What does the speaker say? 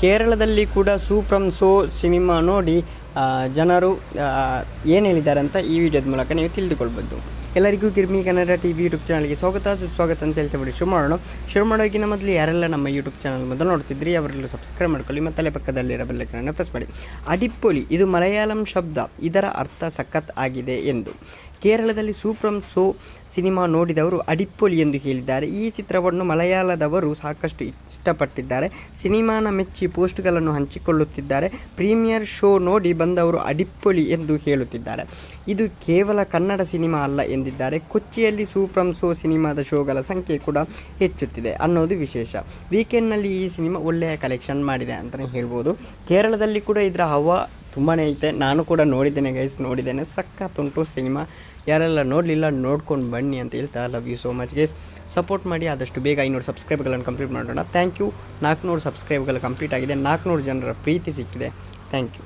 ಕೇರಳದಲ್ಲಿ ಕೂಡ ಸೂಪ್ರಂ so cinema ನೋಡಿ ಜನರು ಏನು ಹೇಳಿದ್ದಾರೆ ಅಂತ ಈ ವಿಡಿಯೋದ ಮೂಲಕ ನೀವು ತಿಳಿದುಕೊಳ್ಬೋದು ಎಲ್ಲರಿಗೂ Kirmi Kannada T V YouTube ಚಾನಲ್ಗೆ ಸ್ವಾಗತ. ಸುಸ್ವಾಗತ ಅಂತ ಹೇಳ್ತಾ ಶುರು ಮಾಡೋಣ ಶುರು ಮಾಡೋಕ್ಕಿಂತ ಮೊದಲು ಯಾರೆಲ್ಲ ನಮ್ಮ ಯೂಟ್ಯೂಬ್ ಚಾನಲ್ ಮೊದಲು ನೋಡ್ತಿದ್ರಿ, ಅವರೆಲ್ಲೂ ಸಬ್ಸ್ಕ್ರೈಬ್ ಮಾಡ್ಕೊಳ್ಳಿ ಮತ್ತು ಅಲ್ಲೇ ಪಕ್ಕದಲ್ಲಿರೋ ಬೆಲ್ಲೈಕನ್ನ ಪ್ರೆಸ್ ಮಾಡಿ. ಅಡಿಪ್ಪೊಲಿ ಇದು ಮಲಯಾಳಂ ಶಬ್ದ, ಇದರ ಅರ್ಥ ಸಖತ್ ಆಗಿದೆ ಎಂದು. ಕೇರಳದಲ್ಲಿ ಸೂಪ್ರಂ ಸೋ ಸಿನಿಮಾ ನೋಡಿದವರು ಅಡಿಪ್ಪೊಲಿ ಎಂದು ಹೇಳಿದ್ದಾರೆ. ಈ ಚಿತ್ರವನ್ನು ಮಲಯಾಳದವರು ಸಾಕಷ್ಟು ಇಷ್ಟಪಟ್ಟಿದ್ದಾರೆ. ಸಿನಿಮಾನ ಮೆಚ್ಚಿ ಪೋಸ್ಟ್ಗಳನ್ನು ಹಂಚಿಕೊಳ್ಳುತ್ತಿದ್ದಾರೆ. ಪ್ರೀಮಿಯರ್ ಶೋ ನೋಡಿ ಬಂದವರು ಅಡಿಪ್ಪೊಳಿ ಎಂದು ಹೇಳುತ್ತಿದ್ದಾರೆ. ಇದು ಕೇವಲ ಕನ್ನಡ ಸಿನಿಮಾ ಅಲ್ಲ ಎಂದಿದ್ದಾರೆ. ಕೊಚ್ಚಿಯಲ್ಲಿ ಸೂಪ್ರಂ ಸೋ ಸಿನಿಮಾದ ಶೋಗಳ ಸಂಖ್ಯೆ ಕೂಡ ಹೆಚ್ಚುತ್ತಿದೆ ಅನ್ನೋದು ವಿಶೇಷ. ವೀಕೆಂಡ್ನಲ್ಲಿ ಈ ಸಿನಿಮಾ ಒಳ್ಳೆಯ ಕಲೆಕ್ಷನ್ ಮಾಡಿದೆ ಅಂತಲೇ ಹೇಳ್ಬೋದು. ಕೇರಳದಲ್ಲಿ ಕೂಡ ಇದರ ಹವಾ ತುಂಬಾ ಐತೆ. ನಾನು ಕೂಡ ನೋಡಿದ್ದೇನೆ ಗೈಸ್ ನೋಡಿದ್ದೇನೆ. ಸಖತ್ತುಂಟು ಸಿನಿಮಾ. ಯಾರೆಲ್ಲ ನೋಡಲಿಲ್ಲ ನೋಡ್ಕೊಂಡು ಬನ್ನಿ ಅಂತ ಹೇಳ್ತಾ love you so much guys support ಮಾಡಿ, ಆದಷ್ಟು ಬೇಗ ಐನೂರು ಸಬ್ಸ್ಕ್ರೈಬ್ಗಳನ್ನು ಕಂಪ್ಲೀಟ್ ಮಾಡೋಣ. ಥ್ಯಾಂಕ್ ಯು ನಾಲ್ಕುನೂರು ಸಬ್ಸ್ಕ್ರೈಬ್ಗಳು ಕಂಪ್ಲೀಟ್ ಆಗಿದೆ. ನಾಲ್ಕುನೂರು ಜನರ ಪ್ರೀತಿ ಸಿಕ್ಕಿದೆ. Thank you